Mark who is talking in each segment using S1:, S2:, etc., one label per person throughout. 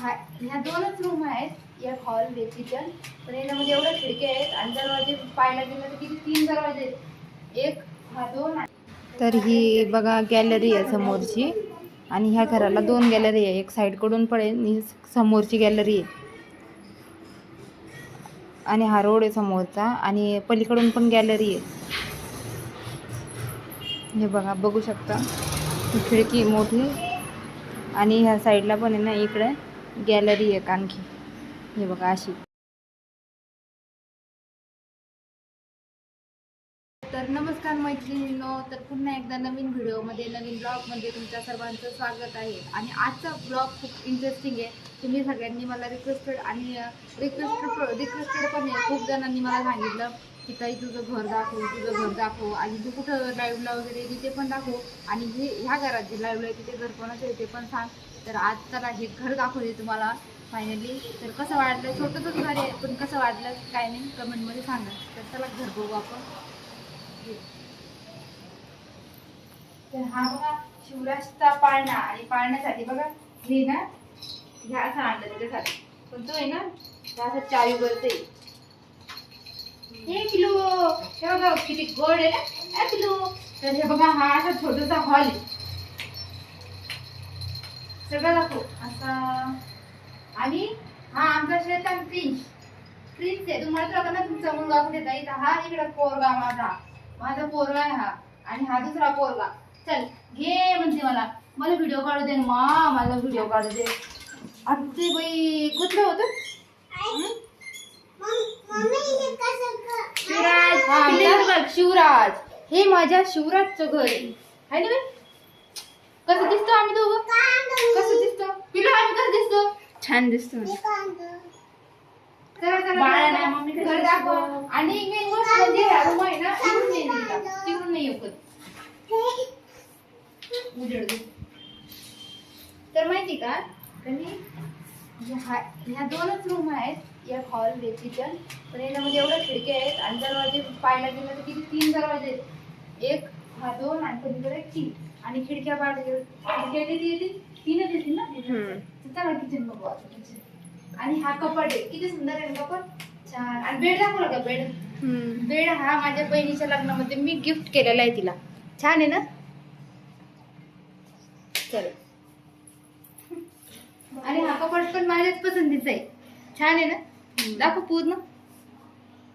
S1: हा ह्या दोनच रूम आहेत. एक हॉल एक किचन पण याच्यामध्ये एवढ्या खिडक्या आहेत आणि दरवाजे पाहायला गेलं तर किती तीन दरवाजे आहेत. एक हा दोन तर ही बघा गॅलरी आहे समोरची. आणि ह्या घराला दोन गॅलरी आहे. एक साईडकडून पडेल आणि समोरची गॅलरी आहे. आणि हा रोड आहे समोरचा. आणि पलीकडून पण गॅलरी आहे. हे बघा बघू शकता. खिडकी मोठी. आणि ह्या साईडला पण आहे ना इकडे. गॅलरी आहे आणखी. हे बघा अशी. तर नमस्कार मैत्रिणींनो तर पुन्हा एकदा नवीन व्हिडिओमध्ये नवीन ब्लॉगमध्ये तुमच्या सर्वांचं स्वागत आहे. आणि आजचा ब्लॉग खूप इंटरेस्टिंग आहे. तुम्ही सगळ्यांनी मला रिक्वेस्टेड आणि रिक्वेस्टेड रिक्वेस्टेड पण आहे. खूप जणांनी मला सांगितलं की ताई तुझं घर दाखव तुझं घर दाखव आणि तू कुठं लाईव्हला वगैरे तिथे पण दाखव आणि हे ह्या घरात जे लाईव्हला आहे तिथे घर कोणाचं आहे ते पण सांग. तर आज चला हे घर दाखवते तुम्हाला फायनली तर कसं वाटलं छोटंच घर आहे पण कसं वाटलं काय नाही कमेंटमध्ये सांगा. तर चला घर बघू आपण. तर हा बघा शिवराजचा पाळणा आणि पाळण्यासाठी बघा हे ना ह्या असं आणलं त्याच्यासाठी. पण तो आहे ना ह्या असं चावी वरते हे किलो हे बघा किती गोड आहे ना किलो तर हे बघा हा असा छोटासा हॉल आहे. सगळं दाखव. असा. आणि हा आमचा शेतात प्रिन्स. प्रिन्स आहे. तुम्हाला तर ना तुमचा मुलगा कुठे जाईल हा इकडे पोरगा माझा. माझा पोरगा आहे हा. आणि हा दुसरा पोरगा. चल घे म्हणते मला. मला व्हिडिओ काढू दे मा. मला व्हिडिओ काढू दे. अरे बाई. कुठलं होतं? शिवराज. शिवराज. हे माझ्या शिवराजचं घर आहे. ना बे? कसं दिसतो आम्ही दोघं कसं दिसतो पिलो आम्ही कसं दिसतो
S2: छान दिसतो
S1: दाखव. आणि मेन गोष्ट म्हणजे ह्या रूम आहे ना इकडून नाही निघाला. तिकडून नाही येऊ उजेड दे. तर माहिती का ह्या दोनच रूम आहेत एक हॉल एक किचन पण याच्यामध्ये एवढ्या खिडक्या आहेत आणि दरवाजे पाहायला गेलं तर किती तीन दरवाजे आहेत. एक हा दोन आणि पलीकडे एक तीन. आणि खिडक्या पाहायला गेलं खिडक्या किती येतील तीनच येतील ना? चला किचन बघू आता किचन आणि हा कपाट आहे. किती सुंदर आहे ना कपाट. छान. आणि बेड दाखवला का बेड. बेड हा माझ्या बहिणीच्या लग्नामध्ये मी गिफ्ट केलेला आहे तिला. छान आहे ना? चल. आणि हा कपाट पण माझ्याच पसंतीचा आहे. छान आहे ना? दाखव पूर्ण.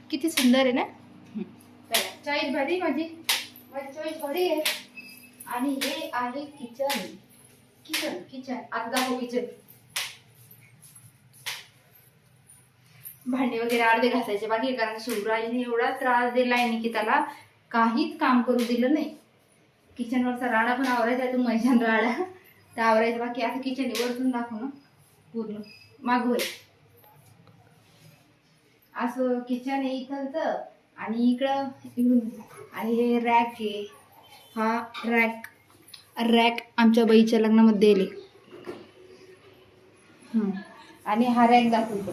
S1: किती सुंदर आहे ना? चला चॉईस भारी माझी. माझी चॉईस भारी आहे. आणि हे आहे किचन किचन किचन आता दाखव किचन भांडे वगैरे अर्धे घासायचे बाकी कारण शिवराजने एवढा त्रास दिलाय त्याला काहीच काम करू दिलं नाही. किचनवरचा राडा पण आवरायचा आहे तो मैशान राडा. तर आवरायचं बाकी आता किचन वरतून दाखव ना पूर्ण मागवय असं किचन आहे इथलचं आणि इकडं आणि हे रॅक आहे. हा रॅक रॅक आमच्या बाईच्या लग्नामध्ये दिले आणि हा रॅक दाखवतो.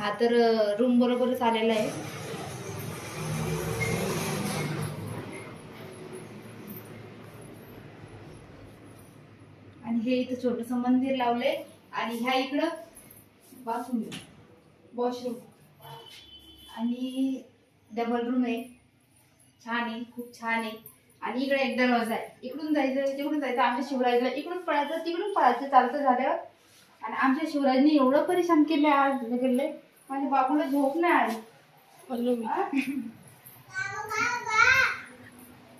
S1: हा तर रूम बरोबरच आलेला आहे. आणि हे इथं छोटस मंदिर लावलंय. आणि ह्या इकडं बाथरूम वॉशरूम आणि डबल रूम आहे. छान आहे खूप छान आहे. आणि इकडे एक दरवाजा आहे. इकडून जायचं तिकडून जायचं आमच्या शिवराजला इकडून पळायचं तिकडून पळायचं चालतं झाल्यावर. आणि आमच्या शिवराजने एवढं परेशान केलं आज गेले माझ्या बाबूला झोप नाही. आली हा?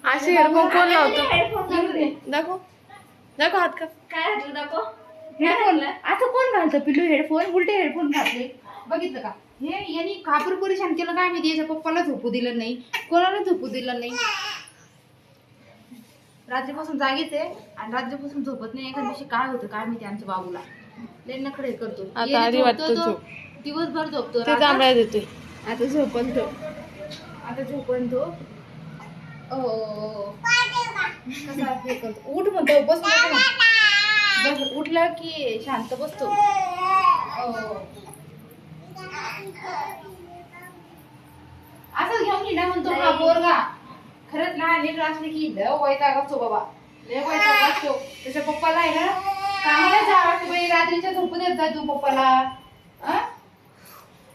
S2: असे हेडफोन कोण लावतो. दाखव. दाखव हात का?
S1: काय घातलं दाखव? हेडफोन असं कोण घालतं पिल्लू हेडफोन उलटे हेडफोन घातले. बघितलं का? हे यांनी कापूर परेशान केलं काय माहिती? याच्या पप्पाला झोपू दिलं नाही. कोणाला झोपू दिलं नाही. रात्रीपासून जागीच आहे आणि रात्रीपासून झोपत नाही. एखाद दिवशी काय होतं काय माहिती आमच्या बाबूला. लय करतो.
S2: आता आधी वाटतं झोप.
S1: दिवसभर झोपतो.
S2: ते देतोय.
S1: आता झोपन तो आता झोपन तो उठ म्हणतो बस उठला की शांत बसतो. ओ. असं घेऊन हिंडा म्हणतो हा पोरगा. खरंच लहान लेकर असले की लय वैताग असतो बाबा. लय वैताग असतो. त्याच्या पप्पाला आहे ना कामाला जा वाटतं रात्रीच्या झोपू देत जा तू पप्पाला?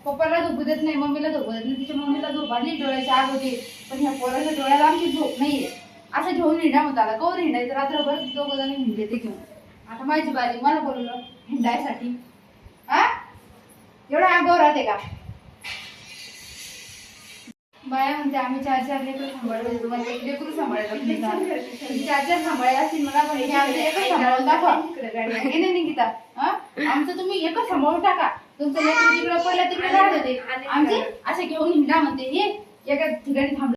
S1: पप्पाला झोपू देत नाही मम्मीला झोपू देत नाही. तिच्या मम्मीला झोप आली डोळ्याची आग होती. पण ह्या पोराच्या डोळ्याला आमची झोप नाहीये. असं घेऊन हिंडा म्हणतो आता कवर हिंडायचं? रात्रभर दोघं जण हिंडले ते घेऊन. आता माझी बारी मला बोलवलं हिंडायसाठी. आ एवढा अंगावर राहते का? बाया म्हणते आम्ही चार चार लेकरं सांभाळतो तुम्हाला एक लेकरू सांभाळायला चार चार सांभाळायला असतील मला हे आमचं एकच सांभाळून दाखवा. हे नाही निकिता. हा? आमचं तुम्ही एकच सांभाळून टाका. तुमचं लेकरू तिकडे पहिल्या तिकडे राहत होते आमचे असे घेऊन हिंडा म्हणते. हे एका ठिकाणी थांबलं.